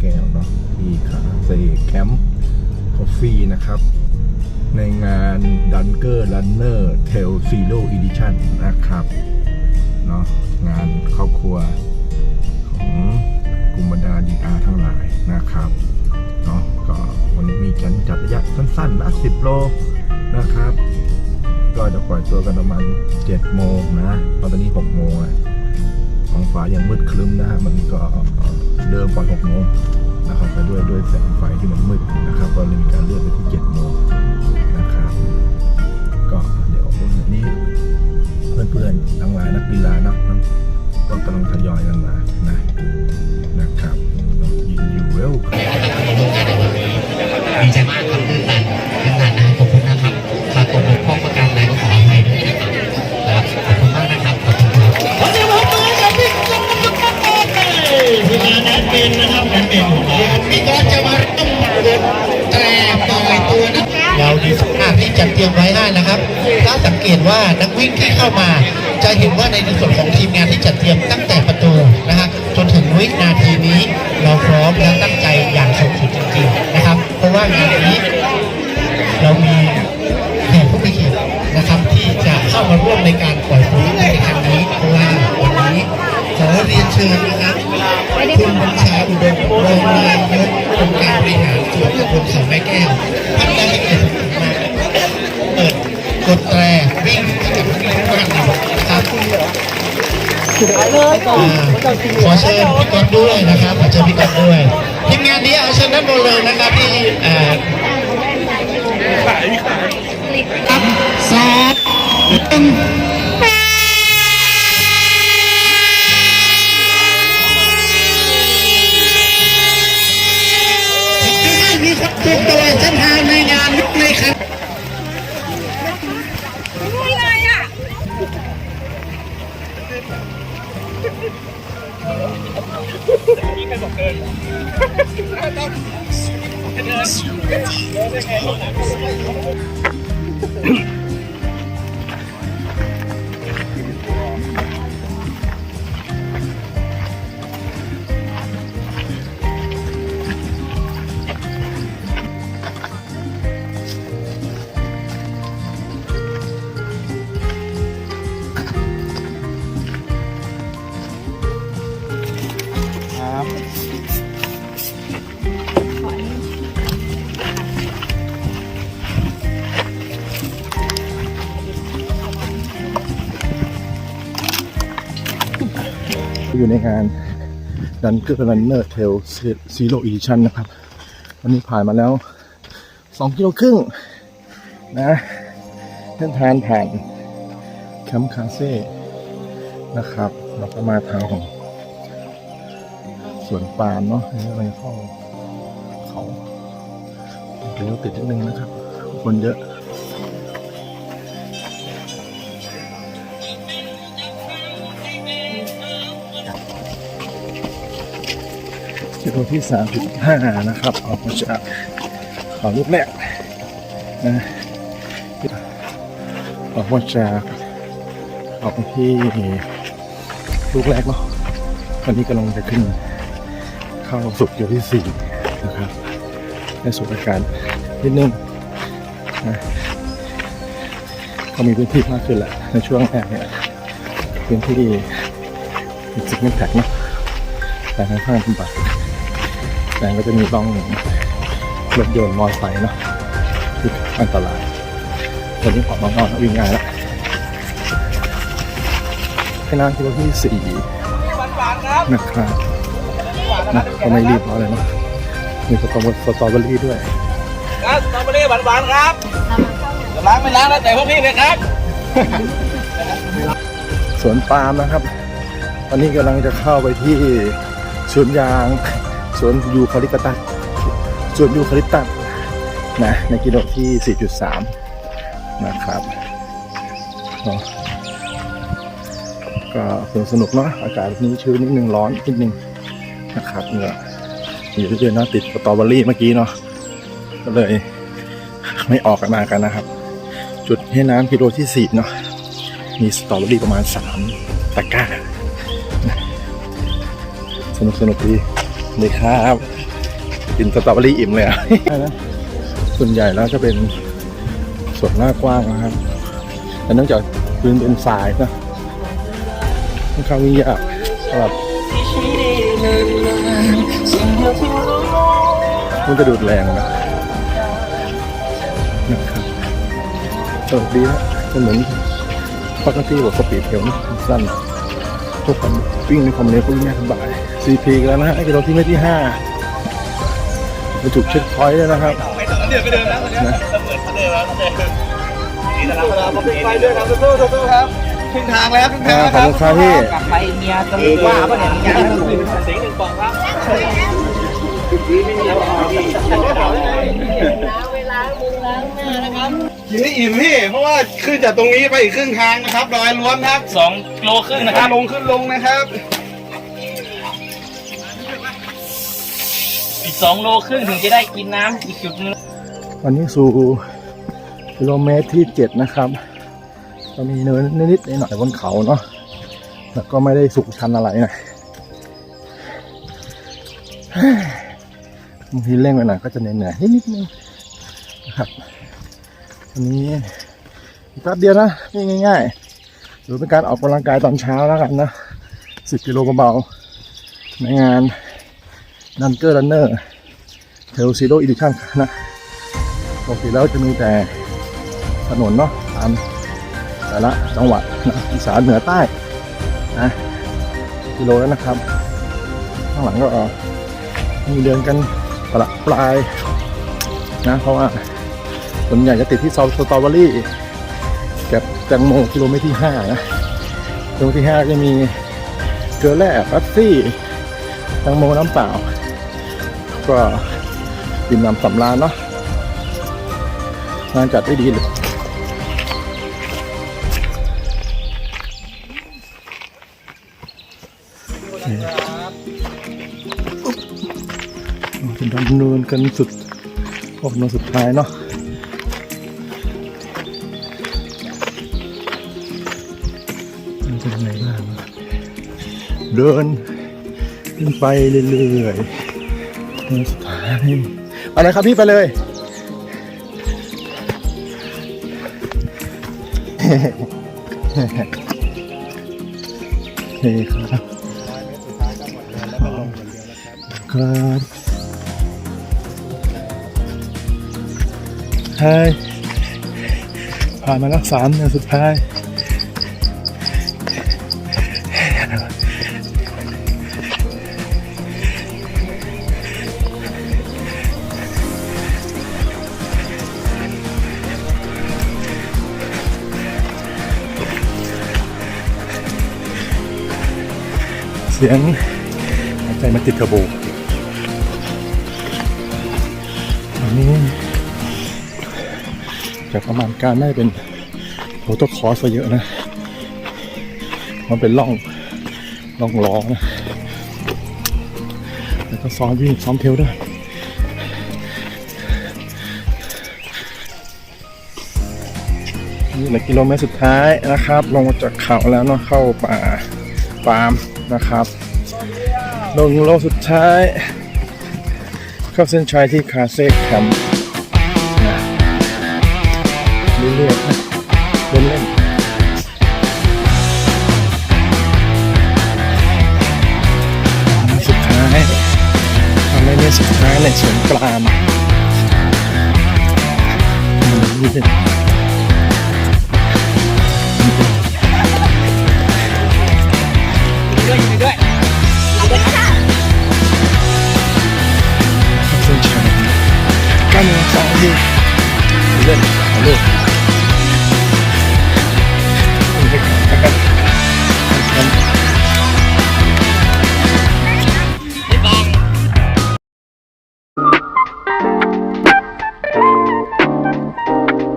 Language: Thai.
แก้วเนาะที่คาเฟ่แคมป์คอฟฟี่นะครับ ในงานดันเกอร์รันเนอร์เทลซีโร่อีดิชั่นนะครับเนาะงานครอบครัวของกลุ่มบรรดาดีอาทั้งหลายนะครับเนาะก็วันนี้มีการจัดระยะสั้นๆนะ10 โลนะครับ ก็จะปล่อยตัวกันประมาณ7โมงนะเพราะตอนนี้ 6 โมงอะท้อง ฟ้ายังมืดครึ้มนะฮะมันก็เดิมปล่อย6โมงนะครับแต่ด้วยด้วยแสงไฟที่มันมืดนะครับ ก็เลยมีการเลื่อนไปที่7โมงนะครับ ก็เดี๋ยววันนี้เพื่อนๆทั้งหลายนักกีฬานะก็กำลังทยอยกันมานะ จัดเตรียมไว้ให้นะครับ ถ้าสังเกตว่านักวิ่งที่เข้ามา จะเห็นว่าในส่วนของทีมงานที่จัดเตรียมตั้งแต่ประตูนะฮะจนถึงวินาทีนี้เราพร้อมและตั้งใจอย่างสุดสุดจริงๆนะครับ เพราะว่างานนี้เรามีแขกผู้มีเกียรตินะครับที่จะเข้ามาร่วมในการปล่อยปุ๋ยในครั้งนี้เพราะว่าวันนี้ขอเรียนเชิญนะครับคุณบัญชาอุดมรองนายกองค์การบริหาร ขอเชิญพี่ก๊อฟด้วยนะครับขอเชิญพี่ก๊อฟด้วยทีมงานนี้เอาเชิญด้านบนเลยนะครับที่อ่าสองหนึ่ง Thank you. อยู่ในงานดันเกอร์รันเนอร์เทลซีโร่อีชันนะครับ วันนี้ผ่านมาแล้ว 2 กิโลครึ่งนะเส้นทางผ่านแคมป์คาเซ่นะครับแล้วก็มาทางของสวนปาล์มเนาะนี่กำลังเข้าเขาเดี๋ยวติดนิดนึงนะครับ คนเยอะ กิโลที่สามจุดห้านะครับ ออกมาจากเขาลูกแรกนะออกมาจากเขาที่ลูกแรกเนาะตอนนี้กำลังจะขึ้น เข้าสุดกิโลที่สี่นะครับในสุดอาการนิดนึงนะก็มีพื้นที่มากขึ้นแหละในช่วงแรกเนี่ยพื้นที่มีสิบเมตรแตกเนาะแต่ค่อนข้างลำบาก แต่ก็จะมีร่องรถยนต์มอเตอร์ไซค์เนาะที่อันตรายตอนนี้ออกมานอกวิ่งง่ายแล้วให้น้ำกิโลที่สี่นะครับนะก็ไม่รีบร้อนเลยเนาะมีสตอเบอร์สตรอเบอรี่ด้วยครับสตอเบอรี่หวานๆครับจะล้างไม่ล้างแล้วแต่พวกพี่เลยครับสวนปาล์มนะครับ ตอนนี้กำลังจะเข้าไปที่สวนยาง สวนยูคาลิปตัสสวนยูคาลิปตัสนะในกิโลที่ 4.3 นะครับเนาะก็สนุกสนุกเนาะอากาศนี้ชื้นนิดนึงร้อนนิดนึงนะครับเหงื่ออยู่เรื่อยๆเนาะติดสตรอเบอรี่เมื่อกี้เนาะก็เลยไม่ออกกันมากันนะครับ จุดให้น้ำกิโลที่ 4 เนาะมีสตรอเบอรี่ประมาณสามตะกร้าสนุกสนุกดี เลยครับกินสตรอเบอรี่อิ่มเลยอะส่วนใหญ่แล้วจะเป็นส่วนหน้ากว้างนะครับ แต่เนื่องจากพื้นเป็นทรายนะค่อนข้างวิ่งยากสำหรับมันจะดูดแรงนะนะครับสนุกดีนะมันเหมือนปกติว่าสปีดเทลนะสั้น พวกกันวิ่งในคอมเมนต์ก็วิ่งง่ายสบาย CP กันแล้วนะฮะไอ้กิโลที่ไม่ที่ห้ามาจุดเช็คพอยต์แล้วนะครับเดือดไปเดิมแล้วตอนนี้เปิดเดิมแล้วเดิมนี่นะครับมาเป็นไฟด้วยครับสู้ๆสู้ๆครับครึ่งทางแล้วครึ่งทางแล้วขอบคุณครับพี่กลับไปเมียจะว่าป่ะเนี่ยเมียเสียงหนึ่งปองครับ กินให้อิ่มพี่ เพราะว่าขึ้นจากตรงนี้ไปอีกครึ่งทางนะครับดอยล้วนครับสองโลครึ่งนะคขารับลงขึ้นลงนะครับอีกสองโลครึ่งถึงจะได้กินน้ำอีกจุดนึงวันนี้สู่กิโลเมตรที่เจ็ดนะครับ ก็มีเนินนิดๆหน่อยๆบนเขาเนาะแล้วก็ไม่ได้สุกชันอะไรนะบางทีเร่งไปหน่อยก็จะเหนื่อยๆนิดๆนึง นะครับวันนี้แป๊บเดียวนะนี่ง่ายๆหรือเป็นการออกกำลังกายตอนเช้าแล้วกันนะสิบกิโลเบาๆในงานดันเกอร์รันเนอร์เทลซีโร่อีดิชั่นนะปกติแล้วจะมีแต่ถนนเนาะตามแต่ละจังหวัดนะอีสานเหนือใต้นะกิโลแล้วนะครับ ข้างหลังก็มีเดินกันประปลายนะเพราะว่า ส่วนใหญ่จะติดที่ซอลสตรอเบอรี่กับแตงโมกิโลเมตรที่ห้านะกิโลที่ห้าจะมีเกลือแร่ปัสซี่แตงโมน้ำเปล่า ก็ดื่มน้ำสำราญเนาะงานจัดได้ดีเลยเราจะดำเนินกันสุดออกมาสุดท้ายเนาะ เป็นไงบ้าง เดินขึ้นไปเรื่อยๆจนสุดท้ายเอะไรครับพี่ไปเลยโอเคครับครับใช่ผ่านมาแล้วสามเดือนสุดท้าย สียงหายใจมาติดกระโบอันนี้จากประมาณการได้เป็นโ o โตคอร์สเยอะนะ มันเป็นล่องล่องล้อนะ แล้วก็ซ้อมวิ่งซ้อมเทรลด้วยนี่แหละกิโลเมตรสุดท้ายนะครับ ลงมาจากเขาแล้วเนาะเข้าป่า ปาล์มนะครับลงโลสุดท้าย เข้าเส้นชัยที่คาเซ่แคมป์เรื่อยๆนะเล่นเล่นๆสุดท้ายทำในเรื่สุดท้ายในสวนกลางนี่ Daniel Paul. Allô. Allô.